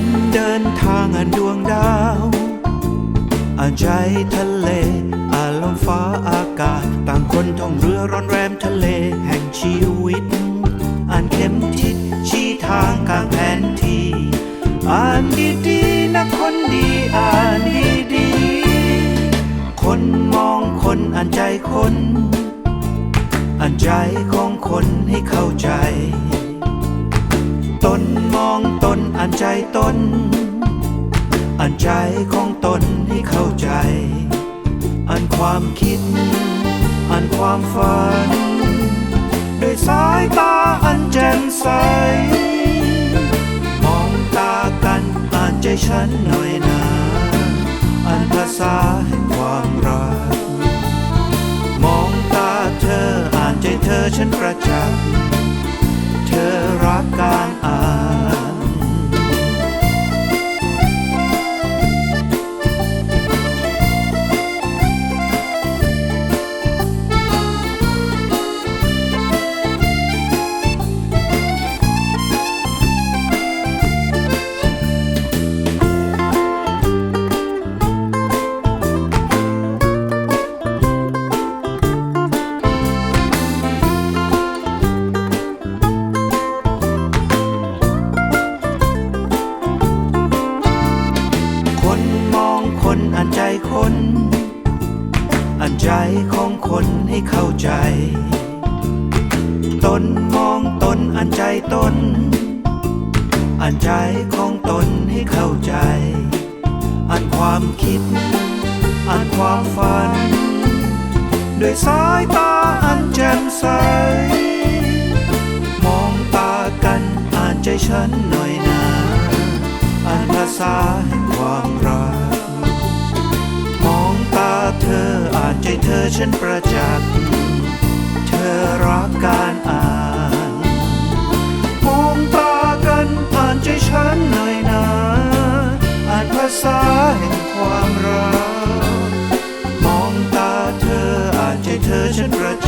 นเดินทางอันดวงดาวอานใจทะเล อาลมฟ้าอากาศ ต่างคนท่องเรือร่อนแรมทะเลแห่งชีวิต อ่านเข็มทิศชี้ทางกลางแผนที่ อ่านดีๆนะคนดีอ่านดีๆ คนมองคนอ่านใจคน อ่านใจของคนให้เข้าใจ ตนมองตนอ่านใจตนอ่านใจของตนให้เข้าใจ อ่านความคิด อ่านความฝันด้วยสายตาอันแจ่มใส มองตากันอ่านใจฉันหน่อยนะอ่านภาษาแห่งความรัก มองตาเธออ่านใจเธอฉันประจักษ์ ธอรักการอ่านคน คน อ่านใจของคนให้เข้าใจ ตนมองตนอ่านใจตน อ่านใจของตนให้เข้าใจ อ่านความคิด อ่านความฝัน ด้วยสายตาอันแจ่มใส มองตากันอ่านใจฉันหน่อยนะ อ่านภาษาแห่งความรัก ฉันประจักษ์ เธอรักการอ่านมองตากันอ่านใจฉันหน่อยนะอ่านภาษาแห่งความรัก มองตาเธออ่านใจเธอฉันประจักษ์